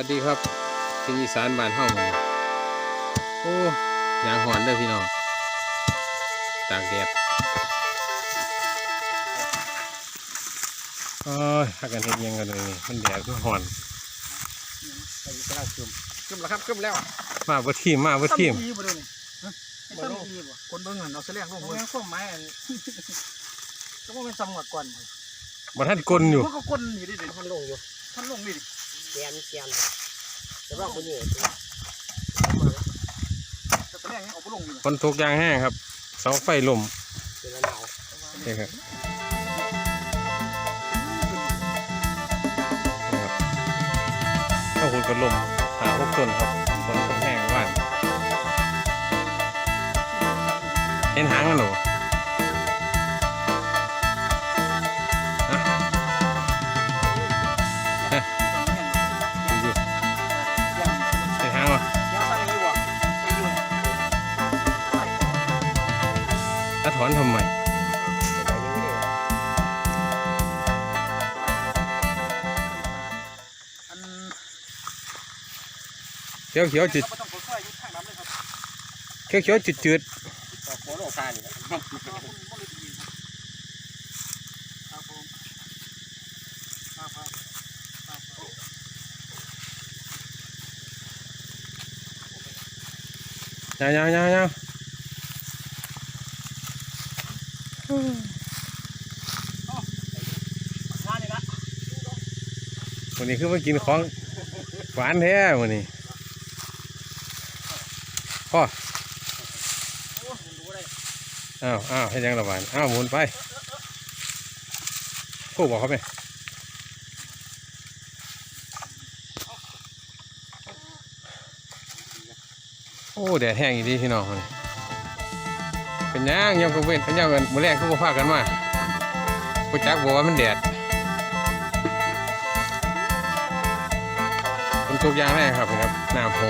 วัสดีครับที่อีสานบ้านเฮามื้อนี้โอ้ยางหอนเด้อพี่น้องตากแดดโอ้ยพักกันเฮ็ดหยังกันเลยนี่มันแดดมันหอนใส่กระดาษกึมกึมแล้วครับกึมแล้วมาบ่ทีมมาบ่ทีมซ้ำดีบ่เดูนี่ฮะไอ้ซ้ำดีบ่คนเบิ่งหันเอาเสลียงลงผมเลยยังข้อไม้อันก็ว่าเป็นซ้ำกว่าก่อนบ่ทันกลนอยู่มันก็คนอยู่ดิเดี๋ยวท่านลงอยู่ท่านลงนี่ดิ แกนแกนแต่ว่าคนนี้แต่เสลียงยังเอาไปลงอยู่ฝนตกยางแห้งครับ เสาไฟล่มเป็นระนาวนี่ครับนี่ครับถ้าหุ่นก็ล่มหาพวกต้นครับฝนตกแห้งว่านเห็นหางมันหรอ ถอนทำไมเขียวเขียวจืดเขียวเขียวจืดจืดต่อโคโลคานี่เอาคุณบ่เลยดีครับผมครับครับครับครับๆยาวยาวยาวยาว มานี่ละ วันนี้คือมากินของหวานแท้วันนี้พ่ออ้าวอ้าวให้ยังระบานอ้าวหมุนไปพูดบอกเขาไหมโอ้แดดแห้งอีดีพี่น้องมันเป็นห ยังยังก็เว้นเป็นหยังกันมือแรกก็มาพากันมาผู้จักบอกว่ามันแดดมันทุกอย่างแรกครับครับหน้าโพ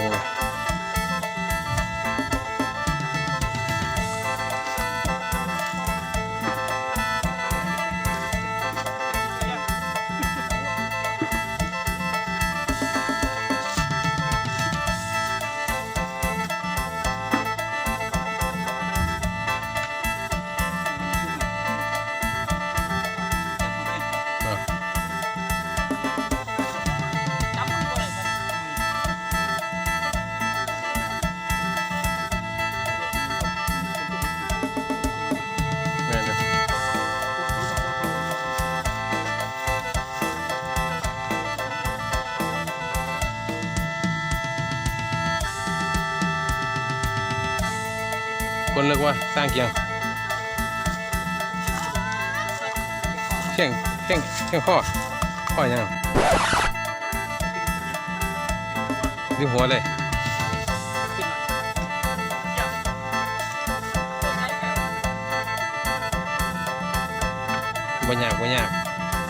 คนเรียกว่าสร้างเกียงเข่งเข่งเข่งข้อข้อยังนี่หัวเลยบ่ยากบ่ยาก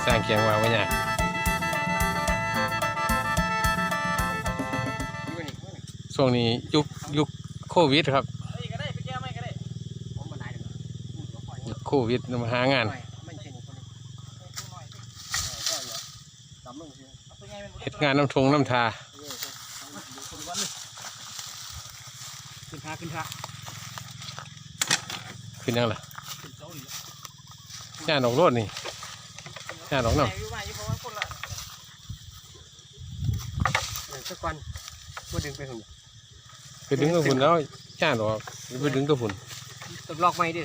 สร้างเกียงว่าบ่ยากช่วงนี้ยุคยุคโควิดครับ โควิดมาหางานไม่ใช่คนนี้ก็เนี่ยตำลงสิเอาตัวใหญ่มันบ่เฮ็ดงานน้ำทงน้ำทาขึ้นขาขึ้นขาขึ้นยังล่ะขึ้นเสาอีกงานออกรถนี่งานออกน้ใหญ่อยู่มาอยู่เพราะว่าคนละสักวันมาดึงไปหุ่นำไปดึงตัวฝุ่นแล้วงานออกไปดึงตัวฝุ่นตบล็อกไม่ดิ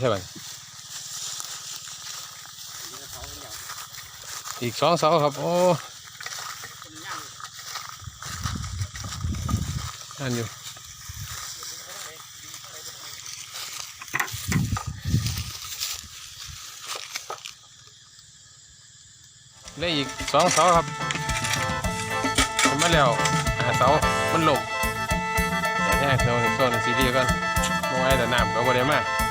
ใช่ไหมอีกสองเสาครับ โอ้นั่นอยู่ได้อีกสองเสาครับขึ้นมาแล้วหาเสามันหลบแต่แค่โซนโซนซีดีก่อนมาไว้แต่น้ำก็บ่ได้มาฝาก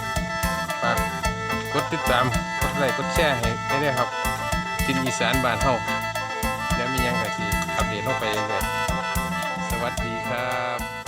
กดติดตามกดไลค์กดแชร์ให้ได้ด้วยครับทินอีสานบ้านเฮาเดี๋ยวมียังก็สิอัปเดตลงไปเรื่อยๆสวัสดีครับ